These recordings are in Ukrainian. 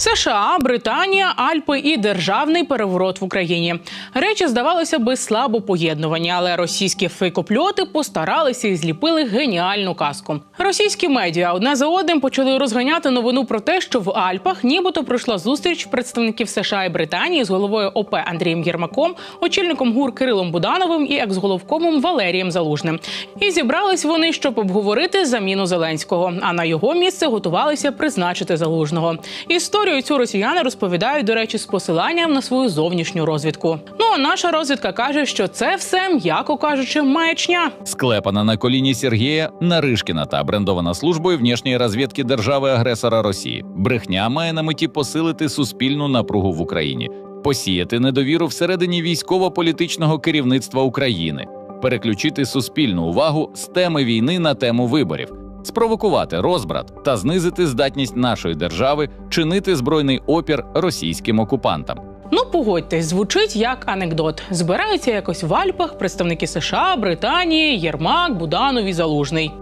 США, Британія, Альпи і державний переворот в Україні. Речі здавалося би слабо поєднувані, але російські фейкопльоти постаралися і зліпили геніальну казку. Російські медіа одне за одним почали розганяти новину про те, що в Альпах нібито пройшла зустріч представників США і Британії з головою ОП Андрієм Єрмаком, очільником ГУР Кирилом Будановим і екс-головкомом Валерієм Залужним. І зібрались вони, щоб обговорити заміну Зеленського. А на його місце готувалися призначити залужного. Історію цю росіяни розповідають, до речі, з посиланням на свою зовнішню розвідку. Ну а наша розвідка каже, що це все, м'яко кажучи, маячня. Склепана на коліні Сергія Наришкіна та брендована службою внішньої розвідки держави-агресора Росії. Брехня має на меті посилити суспільну напругу в Україні, посіяти недовіру всередині військово-політичного керівництва України, переключити суспільну увагу з теми війни на тему виборів. Спровокувати розбрат та знизити здатність нашої держави чинити збройний опір російським окупантам. Ну, погодьтесь, звучить як анекдот. Збираються якось в Альпах представники США, Британії, Єрмак, Буданов і Залужний.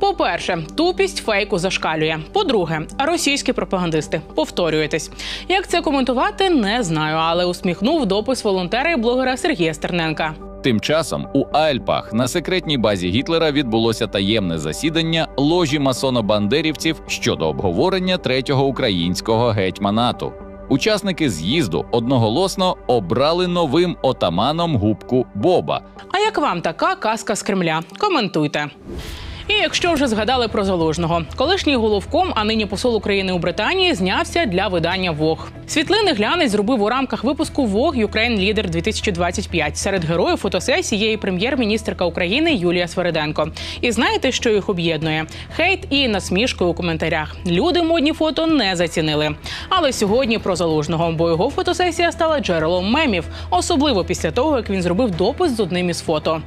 По-перше, тупість фейку зашкалює. По-друге, російські пропагандисти повторюєтесь. Як це коментувати, не знаю, але усміхнув допис волонтера і блогера Сергія Стерненка. Тим часом у Альпах на секретній базі Гітлера відбулося таємне засідання ложі масоно-бандерівців щодо обговорення третього українського гетьманату. Учасники з'їзду одноголосно обрали новим отаманом губку Боба. А як вам така казка з Кремля? Коментуйте. І якщо вже згадали про залужного, колишній головком, а нині посол України у Британії, знявся для видання Вог. Світлини глянець зробив у рамках випуску Вог Ukraine Leader 2025. Серед героїв фотосесії є і прем'єр-міністрка України Юлія Свериденко. І знаєте, що їх об'єднує? Хейт і насмішки у коментарях. Люди модні фото не зацінили. Але сьогодні про залужного, бо його фотосесія стала джерелом мемів, особливо після того, як він зробив допис з одним із фото.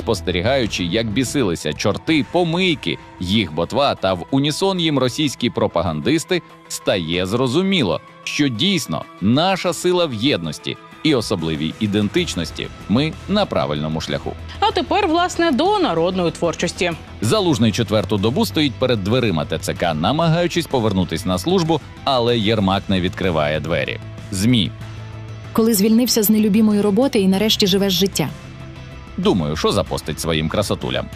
Спостерігаючи, як бісилися чорти, помийки, їх ботва та в унісон їм російські пропагандисти, стає зрозуміло, що дійсно наша сила в єдності і особливій ідентичності. Ми на правильному шляху. А тепер, власне, до народної творчості. Залужний четверту добу стоїть перед дверима ТЦК, намагаючись повернутись на службу, але Єрмак не відкриває двері. Змі. коли звільнився з нелюбімої роботи і нарешті живеш життя. Думаю, що запостить своїм красотулям.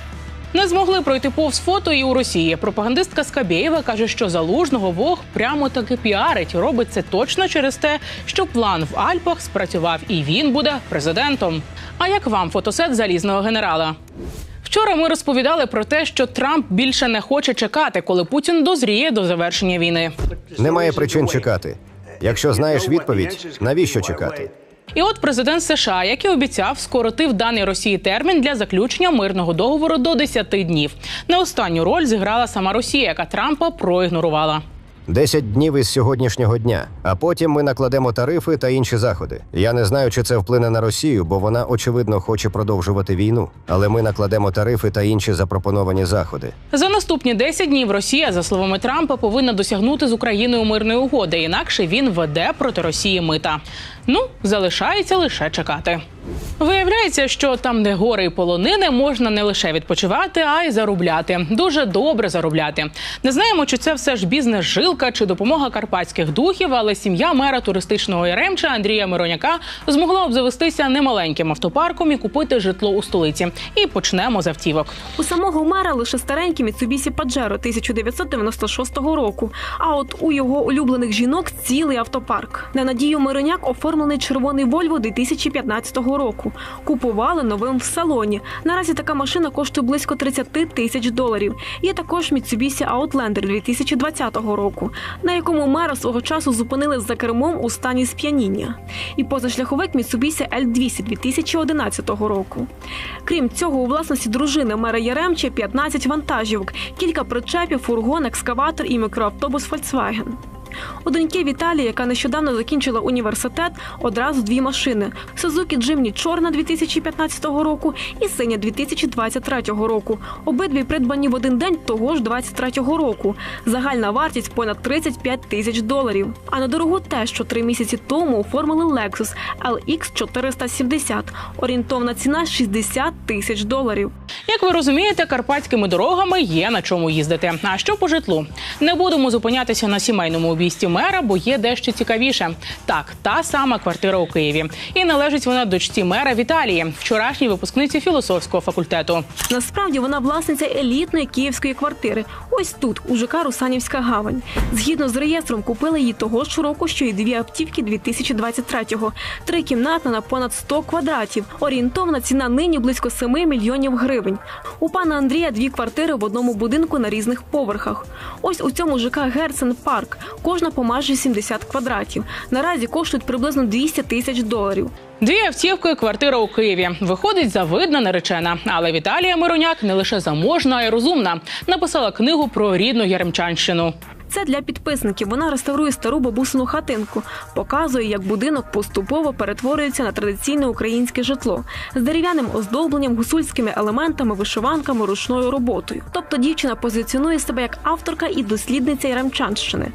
Не змогли пройти повз фото і у Росії. Пропагандистка Скабєєва каже, що залужного Вог прямо таки піарить. Робить це точно через те, що план в Альпах спрацював, і він буде президентом. А як вам фотосет залізного генерала? Вчора ми розповідали про те, що Трамп більше не хоче чекати, коли Путін дозріє до завершення війни. Немає причин чекати. Якщо знаєш відповідь, навіщо чекати? І от президент США, як і обіцяв, скоротив даний Росії термін для заключення мирного договору до 10 днів. Не останню роль зіграла сама Росія, яка Трампа проігнорувала. Десять днів із сьогоднішнього дня, а потім ми накладемо тарифи та інші заходи. Я не знаю, чи це вплине на Росію, бо вона очевидно хоче продовжувати війну. Але ми накладемо тарифи та інші запропоновані заходи. За наступні 10 днів Росія, за словами Трампа, повинна досягнути з Україною мирної угоди. Інакше він веде проти Росії мита. Ну залишається лише чекати. Виявляється, що там, де гори і полонини, можна не лише відпочивати, а й заробляти. Дуже добре заробляти. Не знаємо, чи це все ж бізнес-жилка чи допомога карпатських духів, але сім'я мера туристичного Яремча Андрія Мироняка змогла обзавестися немаленьким автопарком і купити житло у столиці. І почнемо з автівок. У самого мера лише старенький Mitsubishi Pajero 1996 року. А от у його улюблених жінок цілий автопарк. На надію Мироняк оформлений червоний Volvo 2015 року. Купували новим в салоні. Наразі така машина коштує близько 30 тисяч доларів. Є також Mitsubishi Outlander 2020 року, на якому мера свого часу зупинили за кермом у стані сп'яніння. І позашляховик Mitsubishi L200 2011 року. Крім цього, у власності дружини мера Яремча 15 вантажівок, кілька причепів, фургон, екскаватор і мікроавтобус Volkswagen. У доньки Віталії, яка нещодавно закінчила університет, одразу дві машини: Сузукі Джимні чорна 2015 року і синя 2023 року. Обидві придбані в один день того ж 23-го року. Загальна вартість понад 35 тисяч доларів. А на дорогу те, що три місяці тому оформили Lexus LX 470. Орієнтовна ціна 60 тисяч доларів. Як ви розумієте, карпатськими дорогами є на чому їздити. А що по житлу? Не будемо зупинятися на сімейному обійсті мера, бо є дещо цікавіше. Так, та сама квартира у Києві. І належить вона дочці мера Віталії, вчорашній випускниці філософського факультету. Насправді вона власниця елітної київської квартири. Ось тут, у ЖК Русанівська гавань. Згідно з реєстром, купили її того ж року, що й дві автівки 2023-го. Трикімнатна на понад 100 квадратів. Орієнтовна ціна нині близько 7 мільйонів гривень. У пана Андрія дві квартири в одному будинку на різних поверхах. Ось у цьому ЖК Герцен Парк. Кожна по майже 70 квадратів. Наразі коштують приблизно 200 тисяч доларів. Дві автівки, квартира у Києві. Виходить завидна наречена. Але Віталія Мироняк не лише заможна, а й розумна. Написала книгу про рідну Яремчанщину. Це для підписників. Вона реставрує стару бабусину хатинку, показує, як будинок поступово перетворюється на традиційне українське житло з дерев'яним оздобленням, гусульськими елементами, вишиванками, ручною роботою. Тобто дівчина позиціонує себе як авторка і дослідниця Яремчанщини.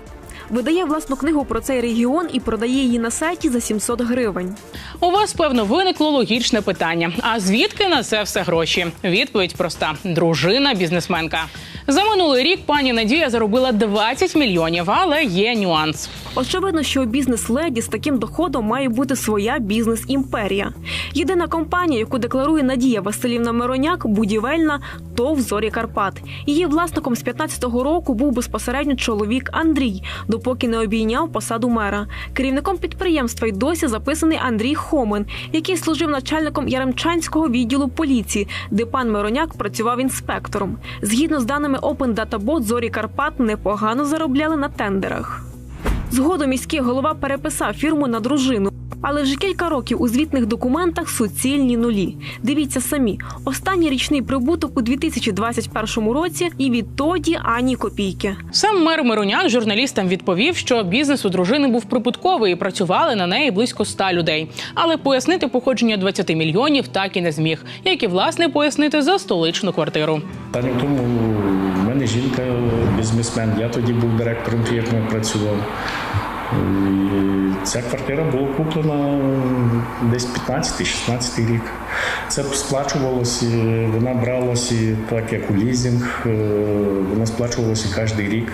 Видає власну книгу про цей регіон і продає її на сайті за 700 гривень. У вас певно виникло логічне питання: а звідки на це все гроші? Відповідь проста: дружина бізнесменка. За минулий рік пані Надія заробила 20 мільйонів, але є нюанс. Очевидно, що у бізнес-леді з таким доходом має бути своя бізнес-імперія. Єдина компанія, яку декларує Надія Василівна Мироняк, будівельна ТОВ «Зорі Карпат. Її власником з 15-го року був безпосередньо чоловік Андрій, допоки не обійняв посаду мера. Керівником підприємства й досі записаний Андрій Хомин, який служив начальником Яремчанського відділу поліції, де пан Мироняк працював інспектором. Згідно з даними Open Data Bot, зорі Карпат непогано заробляли на тендерах. Згодом міський голова переписав фірму на дружину. Але вже кілька років у звітних документах суцільні нулі. Дивіться самі, останній річний прибуток у 2021 році, і відтоді ані копійки. Сам мер Мироняк журналістам відповів, що бізнес у дружини був прибутковий і працювали на неї близько 100 людей. Але пояснити походження 20 мільйонів так і не зміг, як і власне пояснити за столичну квартиру. Та ні в тому в мене жінка бізнесмен. Я тоді був директором фірми, працював. І ця квартира була куплена десь 15-16 рік. Це сплачувалося, вона бралася так, як у лізинг, е, вона сплачувалася кожен рік.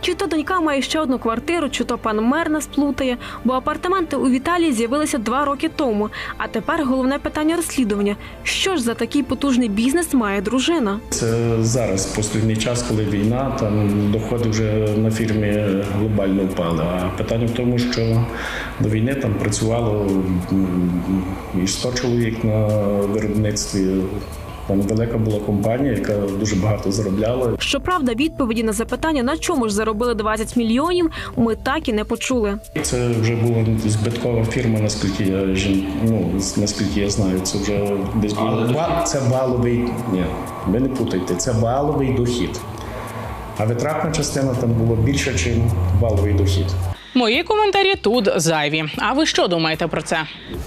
Чи то донька має ще одну квартиру, чи то пан мер нас плутає, бо апартаменти у Віталії з'явилися два роки тому. А тепер головне питання розслідування: що ж за такий потужний бізнес має дружина? Це зараз, послідний час, коли війна, там доходи вже на фірмі глобально впали. А питання в тому, що до війни там працювало і 100 чоловік на виробництві. Там велика була компанія, яка дуже багато заробляла. Щоправда, відповіді на запитання, на чому ж заробили 20 мільйонів, ми так і не почули. Це вже була збиткова фірма, наскільки я жін- ну, наскільки я знаю. Це вже десь було. Ва- Це валовий. Ні, ви не путайте, це валовий дохід. А витратна частина там була більша, ніж валовий дохід. Мої коментарі тут зайві. А ви що думаєте про це?